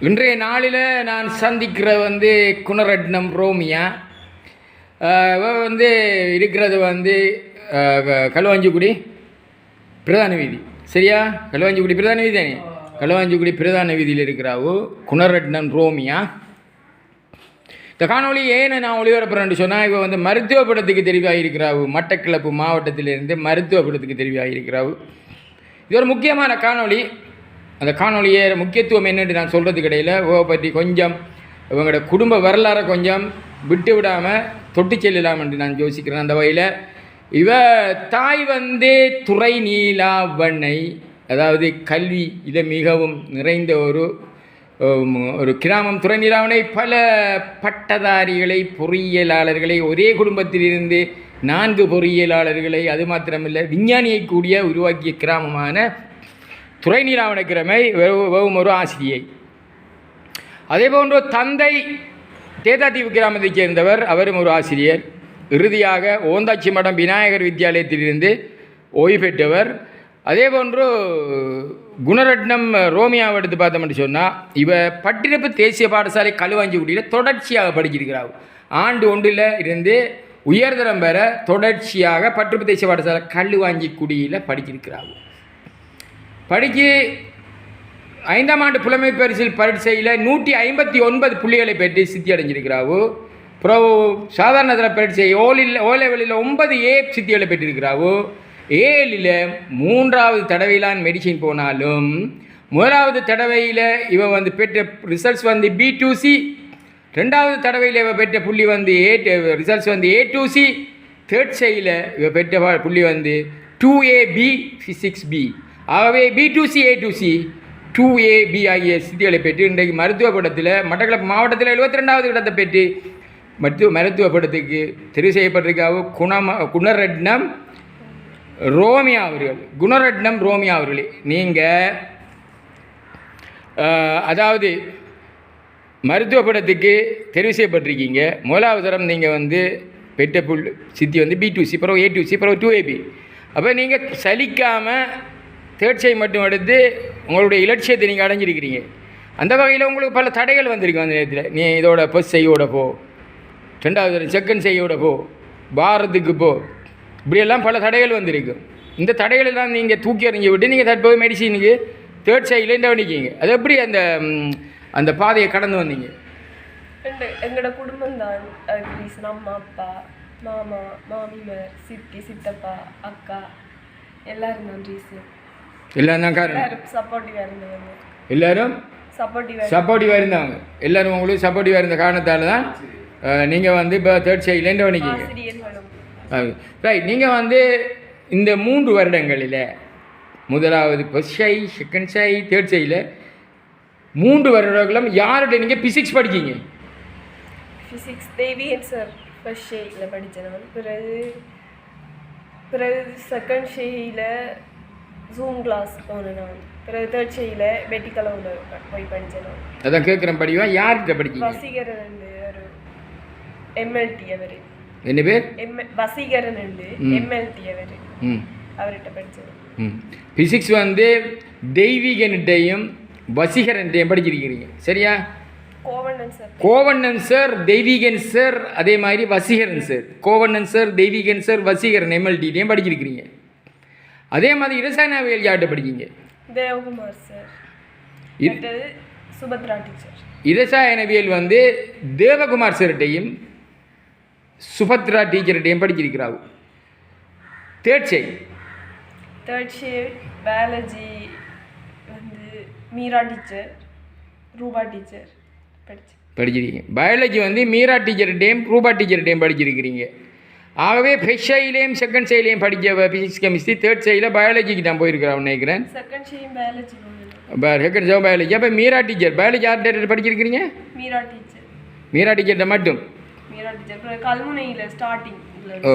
இன்றைய நாளில் நான் சந்திக்கிற வந்து குணரட்னம் ரோமியா. ஆஹ் வந்து இருக்கிறது வந்து க- களுவாஞ்சிக்குடி பிரதான வீதி. சரியா? களுவாஞ்சிக்குடி பிரதான வீதி தானே? களுவாஞ்சிக்குடி பிரதான வீதியில் இருக்கிறாவோ குணரட்னம் ரோமியா. இந்த காணொளி ஏன் நான் ஒளிபரப்புறேன்னு சொன்னால் இவ வந்து மருத்துவ படத்துக்கு தெரிவாயிருக்கிறாவு. மட்டக்கிளப்பு மாவட்டத்திலிருந்து மருத்துவ படத்துக்கு தெரிவாயிருக்கிறாவு. இது ஒரு முக்கியமான காணொளி. அந்த காணொலியை முக்கியத்துவம் என்னென்று நான் சொல்கிறதுக்கு இடையில் இவ பற்றி கொஞ்சம் இவங்களோட குடும்ப வரலாறை கொஞ்சம் விட்டு விடாமல் தொட்டு செல்லலாம் என்று நான் யோசிக்கிறேன். அந்த வகையில் இவ தாய் வந்து துறை நீலாவண்ணை அதாவது கல்வி இதை மிகவும் நிறைந்த ஒரு ஒரு கிராமம். துறை நீலாவணை பல பட்டதாரிகளை பொறியியலாளர்களை ஒரே குடும்பத்திலிருந்து நான்கு பொறியியலாளர்களை அது மாத்திரமில்லை விஞ்ஞானியை கூடிய உருவாக்கிய கிராமமான துறை நீலாவணை கிழமை வெறும் ஒரு ஆசிரியை. அதே போன்று தந்தை தேதாதீவு கிராமத்தைச் சேர்ந்தவர் அவரும் ஒரு ஆசிரியர். இறுதியாக ஓந்தாச்சி மடம் விநாயகர் வித்தியாலயத்திலிருந்து ஓய்வு பெற்றவர். அதே போன்று குணரட்னம் ரோமியாவை எடுத்து பார்த்தோம்னு சொன்னால் இவ பட்டிருப்பு தேசிய பாடசாலை களுவாஞ்சிக்குடியில் தொடர்ச்சியாக படிச்சிருக்கிறாள். ஆண்டு ஒன்றில் இருந்து உயர்தரம் பெற தொடர்ச்சியாக பட்டிருப்பு தேசிய பாடசாலை களுவாஞ்சிக்குடியில் படிச்சிருக்கிறாள். படிக்கு ஐந்தாம் ஆண்டு புலமை பரிசில் பரீட்சையில் நூற்றி ஐம்பத்தி ஒன்பது புள்ளிகளை பெற்று சித்தி அடைஞ்சிருக்கிறாவு. அப்புறம் சாதாரண தர பரீட்சை ஓலில் ஓ லெவலில் ஒன்பது ஏ சித்திகளை பெற்றிருக்கிறாவு. ஏழில் மூன்றாவது தடவையிலான் மெடிசின் போனாலும் முதலாவது தடவையில் இவன் வந்து பெற்ற ரிசல்ட்ஸ் வந்து பி டூ சி ரெண்டாவது தடவையில் இவ பெற்ற புள்ளி வந்து ஏ ரிசல்ட்ஸ் வந்து ஏ டூ சி தேர்ட் சைடில் இவ பெற்ற புள்ளி வந்து two A B six B ஆகவே B two C A two C two A B ஆகிய சித்திகளை பெற்று இன்றைக்கு மருத்துவ படத்தில் மட்டக்களப்பு மாவட்டத்தில் எழுபத்தி ரெண்டாவது இடத்தை பெற்று மருத்துவ மருத்துவ படத்துக்கு தெரிவு செய்யப்பட்டிருக்காவோ குணம குணரட்னம் ரோமியா அவர்கள். குணரட்னம் ரோமியா அவர்களே நீங்கள் அதாவது மருத்துவ படத்துக்கு தெரிவு செய்யப்பட்டிருக்கீங்க. முதலாவது தரம் நீங்கள் வந்து பெற்ற புல் சித்தி வந்து பி டூ சி பிறகு ஏ டூ சி பிறகு டூ ஏபி அப்போ நீங்கள் சலிக்காமல் தேர்ச்சியை மட்டும் எடுத்து உங்களுடைய இலட்சியத்தை நீங்கள் அடைஞ்சிருக்கிறீங்க. அந்த வகையில் உங்களுக்கு பல தடைகள் வந்திருக்கும் அந்த நேரத்தில். நீ இதோட பஸ் செய்யோட போ. ரெண்டாவது செக்கன் செகண்ட் செய்யோட போ. பாரத்துக்கு போ. இப்படியெல்லாம் பல தடைகள் வந்திருக்கும் இந்த தடைகளை தான் நீங்கள் தூக்கி எறிஞ்சு விட்டு நீங்கள் தற்போது மெடிசினுக்கு தேர்ட் சைடில் இந்த பண்ணிக்கிங்க அது எப்படி அந்த அந்த பாதையை கடந்து வந்தீங்க? எங்களோட குடும்பம் தான் அம்மா அப்பா மாமா மாமியார் சித்தி சித்தப்பா அக்கா எல்லாரும் தான் ரீசன் எல்லாம் காரணம். எல்லாரும் சப்போர்ட்டிவாக இருந்தவங்க. எல்லாரும் உங்களுக்கு சப்போர்ட்டிவாக இருந்த காரணத்தால் தான் நீங்கள் வந்து இப்போ தேர்ட் என்ன பண்ணிக்கிங்க ரைட் நீங்கள் வந்து இந்த மூன்று வருடங்களில் முதலாவது ஃபஸ்ட் ஷை செகண்ட் ஷை தேர்ட் ஷையில் மூன்று வருடங்களும் யார்கிட்ட நீங்கள் பிசிக்ஸ் படிக்கீங்க? ஃபிசிக்ஸ் தேவியன் சார் ஃபர்ஸ்ட் ஷேயில் படித்தேன் பிறகு பிறகு செகண்ட் ஷேயில் ஜூம் கிளாஸ் போனேன் நான். பிறகு தேர்ட் ஷேயில் வெட்டிக்கலவில் போய் படித்தேன் நான். அதான் கேட்குறேன் படிவா? யார்கிட்ட படிக்கீங்க? வசீகரன் உண்டு ஒரு எம்எல்டி அவர். என்ன பேர்? எம் வசீகரன் உண்டு. எம்எல்டி அவர். ம். அவர்கிட்ட படித்தேன். ஃபிசிக்ஸ் வந்து தெய்வீகன்கிட்டையும் வசீகரன்கிட்டையும் படிச்சிருக்கிறீங்க. சரியா? Kovannan sir Kovannan sir Theiveekan sir அதே மாதிரி Vaseekaran sir Kovannan sir Theiveekan sir Vaseekaran எம்எல்டிட்டையும் படிச்சிருக்கிறீங்க. அதே மாதிரி இரசாயனவியல் யார்கிட்ட படிக்கீங்க? தேவகுமார் சார். அடுத்தது சுபத்ரா டீச்சர். இரசாயனவியல் வந்து தேவகுமார் சார்கிட்டையும் சுபத்ரா டீச்சர்கிட்டையும் படிச்சிருக்கிறாவு. தேர்ட் சை தேர்ட் ஷேட் பயாலஜி வந்து மீரா டீச்சர் ரூபா டீச்சர் படித்தேன் படிச்சிருக்கீங்க. பயாலஜி வந்து மீரா டீச்சர்கிட்டையும் ரூபா டீச்சர்கிட்டையும் படிச்சிருக்கிறீங்க. ஆகவே ஃபெஷ் சைலையும் செகண்ட் சைலையும் படித்த ஃபிசிக்ஸ் கெமிஸ்ட்ரி தேர்ட் சைடில் பயாலஜிக்கு நான் போயிருக்கிறேன் நினைக்கிறேன். செகண்ட் ஷேம் பயாலஜி அப்போ மீரா டீச்சர் பயாலஜி யார்கிட்ட படிச்சிருக்கிறீங்க? மீரா டீச்சர் மீரா டீச்சர்கிட்ட மட்டும்? ஓ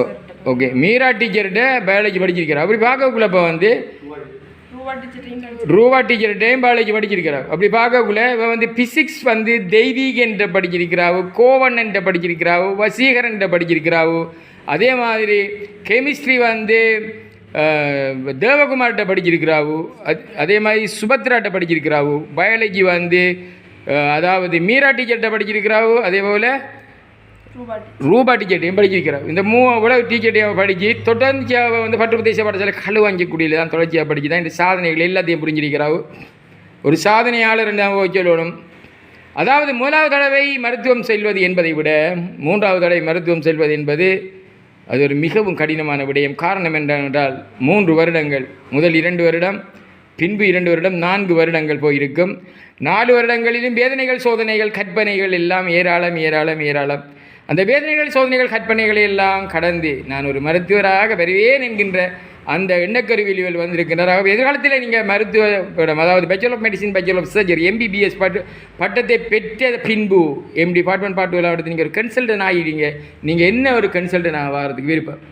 ஓகே மீரா டீச்சர்கிட்ட பயாலஜி படிச்சிருக்கிறா அப்படி பார்க்கக்குள்ள இப்போ வந்து ரூபா டீச்சர் படித்தேன் ரூபா அப்படி பார்க்கக்குள்ள இவன் வந்து ஃபிசிக்ஸ் வந்து தெய்வீகன்ற படிச்சிருக்கிறாவு கோவண்ணன்ட்ட படிச்சிருக்கிறாவு என்ற படிச்சிருக்கிறாவு. அதே மாதிரி கெமிஸ்ட்ரி வந்து தேவகுமார்கிட்ட படிச்சிருக்கிறாவு. அத்- அதே மாதிரி சுபத்ராட்ட படிச்சிருக்கிறாவு. பயாலஜி வந்து அதாவது மீரா டீச்சர்கிட்ட படிச்சிருக்கிறாவோ. அதே போல் ரூபா டிக்கெட்டையும் படிக்க வைக்கிறார் இந்த மூ உலக டிக்கெட்டையும் படித்து தொடர்ச்சியாக வந்து பட்டு பிரதேச பாடசாலை களுவாஞ்சிக்குடியில் தான் தொடர்ச்சியாக படிச்சு தான் இந்த சாதனைகள் எல்லாத்தையும் புரிஞ்சிருக்கிறாவு. ஒரு சாதனையாளர் என்று சொல்லணும்? அதாவது முதலாவது தடவை மருத்துவம் செல்வது என்பதை விட மூன்றாவது தடவை மருத்துவம் செல்வது என்பது அது ஒரு மிகவும் கடினமான விடயம். காரணம் என்னவென்றால் மூன்று வருடங்கள் முதல் இரண்டு வருடம் பின்பு இரண்டு வருடம் நான்கு வருடங்கள் போயிருக்கும். நாலு வருடங்களிலும் வேதனைகள் சோதனைகள் கற்பனைகள் எல்லாம் ஏராளம் ஏராளம் ஏராளம். அந்த வேதனைகள் சோதனைகள் கற்பனைகளை எல்லாம் கடந்து நான் ஒரு மருத்துவராக வருவேன் என்கின்ற அந்த எண்ணக்கருவியல் வந்திருக்கின்றார் ஆகவே எதிர்காலத்தில் நீங்கள் மருத்துவ அதாவது bachelor of medicine bachelor of surgery MBBS பட்டு பட்டத்தை பெற்ற பின்பு எம் டிபார்ட்மெண்ட் பார்ட் எடுத்து நீங்கள் ஒரு கன்சல்டன் ஆகிடுங்க நீங்கள் என்ன ஒரு கன்சல்டன் ஆகிறதுக்கு விருப்பம்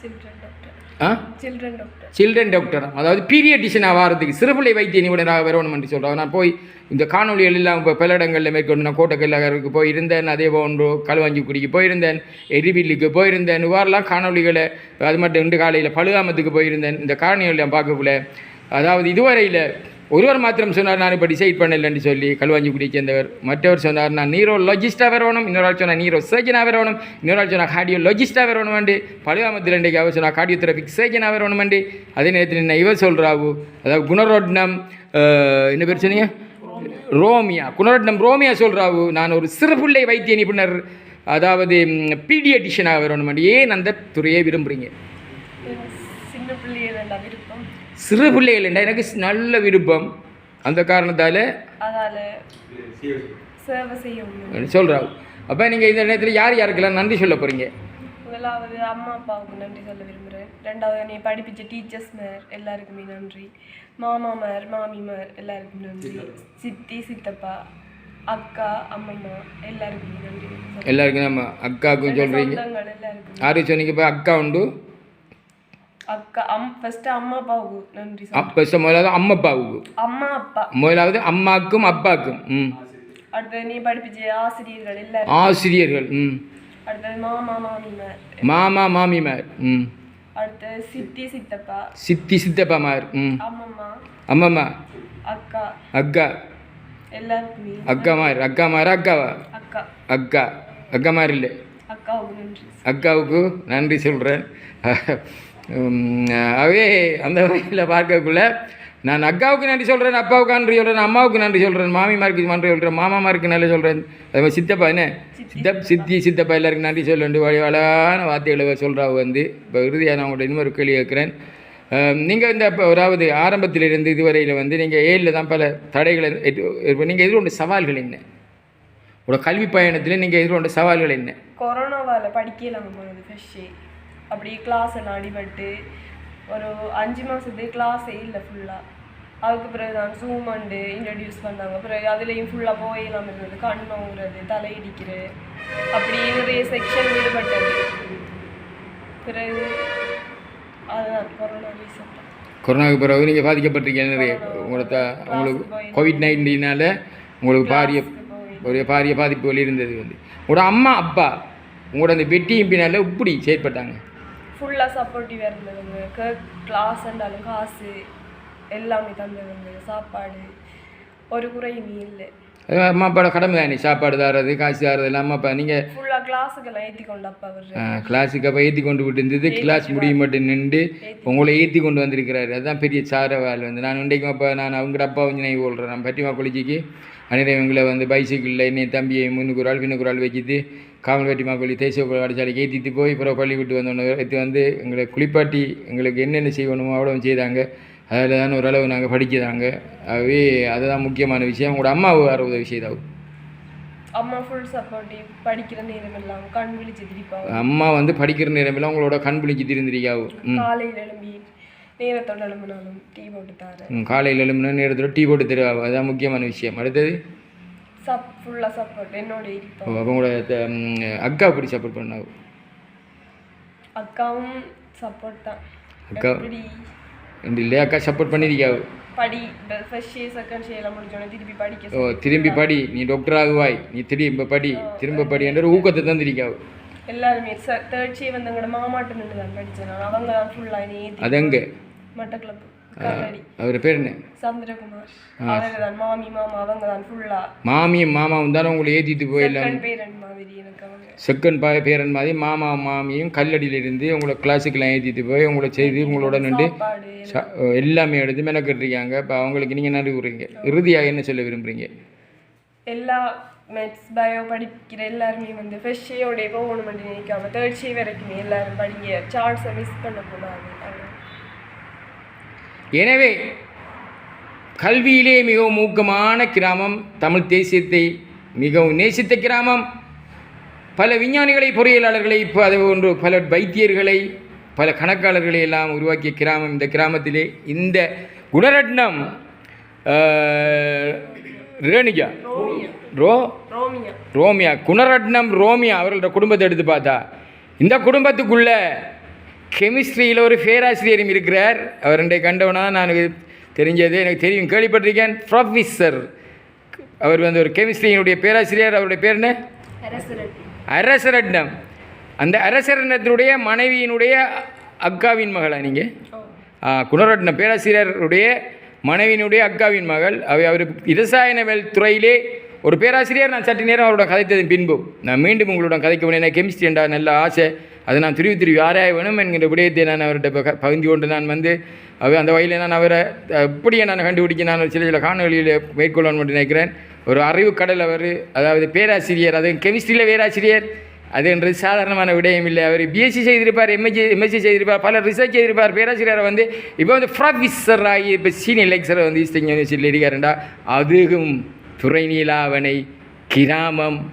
சில்ட்ரன் டாக்டர் ஆ சில்ட்ரன் டாக்டர் ஆதாவது பீரியடிஷன் ஆகிறதுக்கு சிறுபிள்ளை வைத்திய நிபுணராக வரணும் என்று சொல்கிறோம் நான் போய் இந்த காணொலிகள் எல்லாம் இப்போ பல இடங்களில் மேற்கொண்டு நான் கோட்டக்கல்லகருக்கு போயிருந்தேன். அதே போன்று களுவாஞ்சிக்குடிக்கு போயிருந்தேன். எரிவில்லுக்கு போயிருந்தேன். இவ்வாறெல்லாம் காணொலிகளை அது மட்டும் இன்று காலையில் பழுகாமத்துக்கு போயிருந்தேன். இந்த காணொலியெல்லாம் பார்க்கக்குள்ள. அதாவது இதுவரையில் ஒருவர் மாத்திரம் சொன்னார் நான் இப்போ டிசைட் பண்ணலன்னு சொல்லி கல்வாஞ்சிக்குடியை சேர்ந்தவர். மற்றவர் சொன்னார் நான் நீரோ நீரோலஜிஸ்டாக வரணும் இன்னொரு ஆள் சொன்னால் நீரோ சர்ஜனாக வரணும் இன்னொரு ஆள் சொன்னால் கார்டியோலஜிஸ்டாக வரணும் வேண்டி பழுவாமத்தில் இன்றைக்கு அவர் சொன்னால் கார்டியோதெரபிக் சர்ஜனாக வரணும் வேண்டி அதே நேரத்தில் என்ன இவர் சொல்கிறாவு அதாவது குணரோட்னம் என்ன பேர் சொன்னீங்க? ரோமியா. குணரோட்னம் ரோமியா சொல்கிறாவு நான் ஒரு சிறுபுள்ளை வைத்திய நிபுணர் அதாவது பீடியடிஷனாக வரணும் ஏன் அந்த துறையை விரும்புகிறீங்க சின்ன பிள்ளைகள் விருப்பம். சிறு பிள்ளைகள் என்ன எனக்கு நல்ல விருப்பம். அந்த காரணத்தால் சொல்கிறாவு அப்போ நீங்கள் இந்த நேரத்தில் யார் யாருக்கெல்லாம் நன்றி சொல்ல போகிறீங்க முதலாவது அம்மா அப்பாவுக்கு நன்றி சொல்ல விரும்புகிறேன் ரெண்டாவது நீ படிப்பிச்ச டீச்சர்ஸ் மேர் எல்லாருக்குமே நன்றி. மாமா மேர் மாமி மேர் எல்லாருக்கும் நன்றி. சித்தி சித்தப்பா அக்கா அம்மம்மா எல்லாருக்குமே நன்றி. எல்லாருக்கும் நம்ம அக்காவுக்கும் சொல்கிறீங்க சொந்தங்கள் எல்லாருக்கும் யாரு சொன்னீங்க? இப்போ அக்கா உண்டு. அக்கா அம் ஃபர்ஸ்ட் அம்மா அப்பாவுக்கு நன்றி. அப்போ முதலாவது அம்மப்பாவுக்கு அம்மா அப்பா முதலாவது அம்மாக்கும் அப்பாக்கும் ம் அடுத்தது நீ படிப்பிச்ச ஆசிரியர்கள் எல்லாரும். ஆசிரியர்கள் ம் அடுத்தது மாமா மாமி மேர் மாமா மாமிமார் ம் அடுத்தது சித்தி சித்தப்பா சித்தி சித்தப்பாமார் ம் அம்மம்மா அம்மம்மா அக்கா அக்கா எல்லாருக்குமே அக்காமார் அக்காமார் அக்காவா அக்கா அக்கா அக்காமார் இல்லை அக்காவுக்கு நன்றி அக்காவுக்கு நன்றி சொல்கிறேன் அவே அந்த வகையில் பார்க்கக்குள்ள நான் அக்காவுக்கு நன்றி சொல்கிறேன் அப்பாவுக்கு நன்றி சொல்கிறேன் அம்மாவுக்கு நன்றி சொல்கிறேன் மாமிமாருக்கு நன்றி சொல்கிறேன் மாமாமாருக்கு நல்ல சொல்கிறேன் அதே மாதிரி சித்தப்பா என்ன? சித்தப் சித்தி சித்தப்பா எல்லாருக்கும் நன்றி சொல்ல வேண்டும் வழி அழகான வார்த்தைகளை சொல்கிறாங்க வந்து. இப்போ இறுதியாக நான் உங்கள்கிட்ட இன்னொரு கேள்வி கேட்குறேன். நீங்கள் இந்த இப்போ அதாவது ஆரம்பத்திலிருந்து இதுவரையில் வந்து நீங்கள் ஏழில் தான் பல தடைகளை நீங்கள் எதிர்கொண்ட சவால்கள் என்ன? உங்களோட கல்வி பயணத்தில் நீங்கள் எதிர்கொண்ட சவால்கள் என்ன? கொரோனாவால் படிக்கலாம் அப்படி கிளாஸ் எல்லாம் அடிபட்டு ஒரு அஞ்சு மாதத்துக்கு கிளாஸே இல்லை ஃபுல்லாக அதுக்கு பிறகு தான் ஜூம் அண்டு இன்ட்ரடியூஸ் பண்ணாங்க. பிறகு அதுலேயும் ஃபுல்லாக போயெல்லாம் இருந்தது. கண் நோங்குறது தலையிடிக்கிறது அப்படி நிறைய செக்ஷன் விடுபட்டது. பிறகு அதுதான் கொரோனா ரீசெண்டாக கொரோனாவுக்கு பிறகு நீங்கள் பாதிக்கப்பட்டிருக்கீங்க நிறைய. உங்களோட த- உங்களுக்கு கோவிட் நைன்டீனால் உங்களுக்கு பாரிய ஒரு பாரிய பாதிப்புகள் இருந்தது வந்து. உங்களோட அம்மா அப்பா உங்களோட அந்த வெட்டியும் பின்னால் இப்படி செயற்பட்டாங்க. ஃபுல்லாக சப்போர்ட்டிவாக இருந்தவங்க க கிளாஸ் இருந்தாலும் காசு எல்லாமே தந்தவங்க சாப்பாடு ஒரு குறையுமே இல்லை. அம்மா அப்பாவோட கடமை தானே சாப்பாடு தரது காசு தரது எல்லாம் அம்மா அப்பா நீங்கள் ஃபுல்லாக கிளாஸுக்கெல்லாம் ஏற்றி கொண்டு அப்பா அவர். கிளாஸுக்கு அப்போ ஏற்றி கொண்டு விட்டு இருந்தது கிளாஸ் முடியும் மட்டும் நின்று உங்களை ஏற்றி கொண்டு வந்திருக்கிறாரு. அதுதான் பெரிய சாரவால் வந்து. நான் இன்றைக்கும் அப்போ நான் அவங்கட அப்பா வந்து நினைவு கொள்கிறேன் நான் பட்டிமா கொலிச்சிக்கு அன்றைய இவங்களை வந்து பைசைக்கிளில் என்னை தம்பியை முன்னுக்கு ஒரு ஆள் பின்னுக்கு ஒரு ஆள் வச்சுட்டு காவல் வெட்டிமா கொல்லி தேசிய பாடசாலைக்கு ஏற்றிட்டு போய் பிறகு பள்ளி விட்டு வந்தோன்னு எடுத்து வந்து எங்களை குளிப்பாட்டி எங்களுக்கு என்னென்ன செய்யணுமோ அவ்வளோ செய்தாங்க. அதில் தான் ஓரளவு நாங்கள் படிக்கிறாங்க ஆகவே அதுதான் முக்கியமான விஷயம். உங்களோட அம்மாவை வேறு உதவி செய்தாவும் அம்மா ஃபுல் சப்போர்ட்டிவ் படிக்கிற நேரம் எல்லாம் கண் விழிச்சு திரிப்பாங்க. அம்மா வந்து படிக்கிற நேரமெல்லாம் உங்களோட கண் பிடிச்சி திருந்திருக்காவும் காலையில் எழும்பி நேரத்தோட எழும்பினாலும் டீ போட்டு தரேன். காலையில் எழும்புன நேரத்தில் டீ போட்டு தருவாங்க அதுதான் முக்கியமான விஷயம். அடுத்தது? சப் ஃபுல்லாக சப்போர்ட் என்னோட அப்போ உங்களோட அக்கா எப்படி சப்போர்ட் பண்ணாங்க? அக்காவும் சப்போர்ட் தான். அக்கா ரெண்டு இல்லையா? அக்கா சப்போர்ட் பண்ணியிருக்காவு படி ஃபர்ஸ்ட் ஷே செகண்ட் ஷே எல்லாம் முடிச்சோடனே திருப்பி படிக்க ஓ திரும்பி படி நீ டாக்டர் ஆகுவாய். நீ திரும்ப படி திரும்ப படி என்ற ஊக்கத்தை தந்திருக்காவு எல்லாருமே தேர்ட் ஷே வந்து எங்களோட மாமாட்ட நின்று தான் படித்தேன் அவங்க தான் ஃபுல்லாக ஏற்றி அது எங்கே? மட்டக்களப்பு. அவர் பேர் என்ன? சந்திரகுமார். அவங்க தான் மாமி மாமா அவங்க தான் ஃபுல்லா மாமியும் மாமாவும் தானே உங்களை ஏற்றிட்டு போயிடலாம். செகண்ட் பேரண்ட் மாதிரி எனக்கு அவங்க. செகண்ட் பா பேரன் மாதிரி மாமா மாமியும் கல்லடியிலிருந்து உங்களை கிளாஸுக்கெல்லாம் ஏற்றிட்டு போய் உங்களை செய்து உங்களோட நின்று எல்லாமே எடுத்து மெனக்கட்டுருக்காங்க. இப்போ அவங்களுக்கு நீங்கள் நன்றி கூறுறீங்க இறுதியாக என்ன சொல்ல விரும்புகிறீங்க எல்லா மேத்ஸ் பயோ படிக்கிற எல்லாருமே வந்து ஃபர்ஸ்ட் ஷேயோடைய போகணுமென்று நினைக்காம தேர்ட் வரைக்குமே எல்லாரும் படிங்க. சார்ட்ஸை மிஸ் பண்ணக்கூடாது. அவ்வளவு. எனவே கல்வியிலே மிகவும் ஊக்கமான கிராமம் தமிழ் தேசியத்தை மிகவும் நேசித்த கிராமம். பல விஞ்ஞானிகளை பொறியியலாளர்களை இப்போ அது ஒன்று பல வைத்தியர்களை பல கணக்காளர்களை எல்லாம் உருவாக்கிய கிராமம் இந்த கிராமத்திலே. இந்த குணரட்னம் ரேணுஜா ரோ ரோமியா. குணரட்னம் ரோமியா அவர்களோட குடும்பத்தை எடுத்து பார்த்தா. இந்த குடும்பத்துக்குள்ள கெமிஸ்ட்ரியில் ஒரு பேராசிரியரும் இருக்கிறார். அவர் ரெண்டை கண்டவனா நான் தெரிஞ்சது எனக்கு தெரியும் கேள்விப்பட்டிருக்கேன். ப்ரொஃபஸர் அவர் வந்து ஒரு கெமிஸ்ட்ரியினுடைய பேராசிரியர். அவருடைய பேர் என்ன? அரசரட்னம். அந்த அரசரட்னத்தினுடைய மனைவியினுடைய அக்காவின் மகளா நீங்கள் குணரட்னம் பேராசிரியருடைய மனைவியினுடைய அக்காவின் மகள். அவை அவர் இரசாயனவியல் துறையிலே ஒரு பேராசிரியர். நான் சற்று நேரம் அவரோட கதைத்ததன் பின்பு. நான் மீண்டும் உங்களுடன் கதைக்க வேண்டிய கெமிஸ்ட்ரி என்ற நல்ல ஆசை. அதை நான் திருவி திருவி ஆராய வேணும் என்கிற விடயத்தை நான் அவர்கிட்ட பக- பகிர்ந்து கொண்டு நான் வந்து அவர் அந்த வகையில் நான் அவரை எப்படியே நான் கண்டுபிடிக்க நான் ஒரு சில சில காணொலியில் மேற்கொள்ளணும் என்று நினைக்கிறேன். ஒரு அறிவு கடல் அவர் அதாவது பேராசிரியர் அது கெமிஸ்ட்ரியில் பேராசிரியர் அதுன்றது சாதாரணமான விடயம் இல்லை. அவர் பிஎஸ்சி செய்திருப்பார் எம்எஸ்சி எம்எஸ்சி செய்திருப்பார் பல ரிசர்ச் செய்திருப்பார். பேராசிரியரை வந்து இப்போ வந்து ப்ரொஃபஸர் ஆகி இப்போ சீனியர் லெக்சர் வந்து ஈஸ்டர்ன் யூனிவர்சிட்டியில் இருக்காருண்டா அதுவும் துறைநீலாவணை கிராமம்.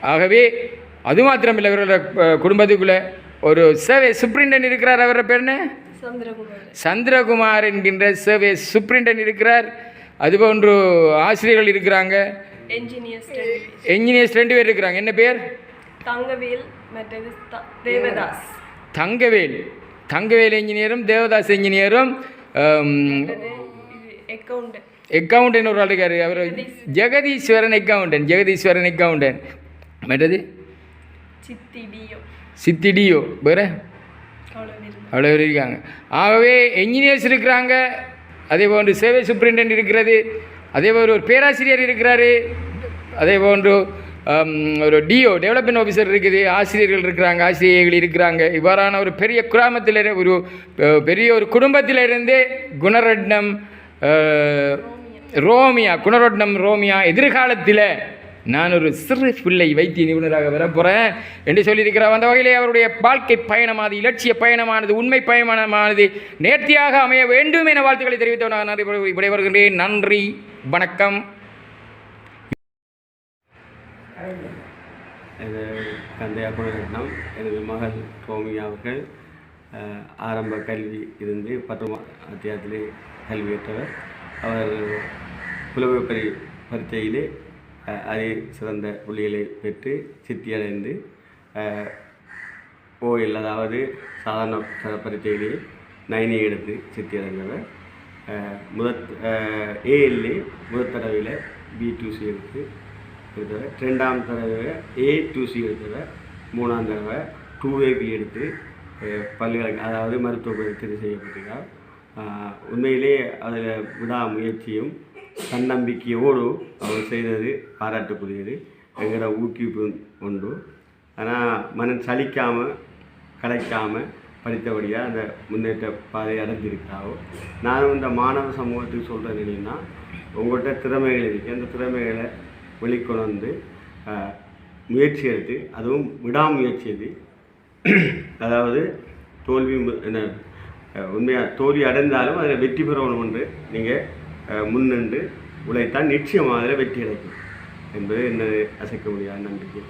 ஆகவே அது மாத்திரமில்லை இவரோட அஹ், குடும்பத்துக்குள்ளே ஒரு சேவை சூப்ரிண்டன் இருக்கிறார். அவரோட பேர் என்ன? சந்திரகுமார். சந்திரகுமார் என்கின்ற சேவை சூப்ரிண்டன் இருக்கிறார். அதுபோன்று ஆசிரியர்கள் இருக்கிறாங்க. என்ஜினியர்ஸ் ரெண்டு பேர். இருக்கிறாங்க. என்ன பேர்? தங்கவேல் தேவதாஸ். தங்கவேல். தங்கவேல் என்ஜினியரும் தேவதாஸ் என்ஜினியரும் மற்றது இது அக்கௌண்ட் அக்கௌண்டன்ட் ஒரு ஆள் இருக்காரு. அவர் ஜெகதீஸ்வரன் அக்கௌண்டன்ட் ஜெகதீஸ்வரன் அக்கௌண்டன்ட் மற்றது? சித்திடியோ. வேறு? அவ்வளோ பேர் இருக்காங்க ஆகவே என்ஜினியர்ஸ் இருக்கிறாங்க. அதே போன்று சேவை சூப்பரிண்டென்ட் இருக்கிறது. அதே போன்று ஒரு பேராசிரியர் இருக்கிறாரு. அதே போன்று ஒரு டிஓ டெவலப்மெண்ட் ஆஃபீஸர் இருக்குது. ஆசிரியர்கள் இருக்கிறாங்க ஆசிரியர்கள் இருக்கிறாங்க. இவ்வாறான ஒரு பெரிய கிராமத்தில் ஒரு பெரிய ஒரு குடும்பத்திலிருந்து குணரட்னம் ரோமியா குணரட்னம் ரோமியா எதிர்காலத்தில் நான் ஒரு சிறு பிள்ளை வைத்திய நிபுணராக வரப்போகிறேன் என்று சொல்லியிருக்கிறார். அந்த வகையிலே அவருடைய வாழ்க்கை பயணமானது இலட்சிய பயணமானது உண்மை பயணமானது நேர்த்தியாக அமைய வேண்டும் என வாழ்த்துக்களை தெரிவித்தவனாக நன்றி விடைபெறுகின்றேன். நன்றி வணக்கம். தந்தையாக குணரட்னம் எனது மகள் ரோமியா அவர்கள் ஆரம்ப கல்வி இருந்து பத்தாம் அத்தியாயத்திலே கல்வியற்றவர் அவர் புலமை பரீட்சையிலே அதி சிறந்த புள்ளிகளை பெற்று சித்தியடைந்து அஹ், ஓஎல் அதாவது சாதாரண தர நைனி எடுத்து சித்தியடைந்தவர். அஹ், முதற் ஏஎல்ஏ முதற் தடவையில் பி டூ சி எடுத்து எடுத்தவர். ரெண்டாம் தடவை ஏ டூ சி எடுத்தவர். மூணாம் தடவை டூ ஏபி எடுத்து பல்கலைக்கழக அதாவது மருத்துவ பரிசு செய்யப்பட்டிருக்கார் உண்மையிலே அதில் விடாமுயற்சியும் தன்னம்பிக்கையோடு அவர் செய்தது பாராட்டுக்குரியது. எங்களோட ஊக்குவிப்பு உண்டு. ஆனால் மனம் சலிக்காமல் கலைக்காமல் படித்தபடியாக அந்த முன்னேற்ற பாதையை அடைஞ்சிருக்காவோ நானும் இந்த மாணவ சமூகத்துக்கு சொல்கிறது என்னன்னா உங்கள்கிட்ட திறமைகள் இருக்குது அந்த திறமைகளை வெளிக்கொண்டு வந்து முயற்சி எடுத்து அதுவும் விடாமுயற்சி எது அதாவது தோல்வி என்ன உண்மையாக தோல்வி அடைந்தாலும் அதில் வெற்றி பெறணும் என்று நீங்கள் முன்னின்று உழைத்தால் நிச்சயமாக அதில் வெற்றி கிடைக்கும். என்பது என்ன அசைக்க முடியாத நம்பிக்கை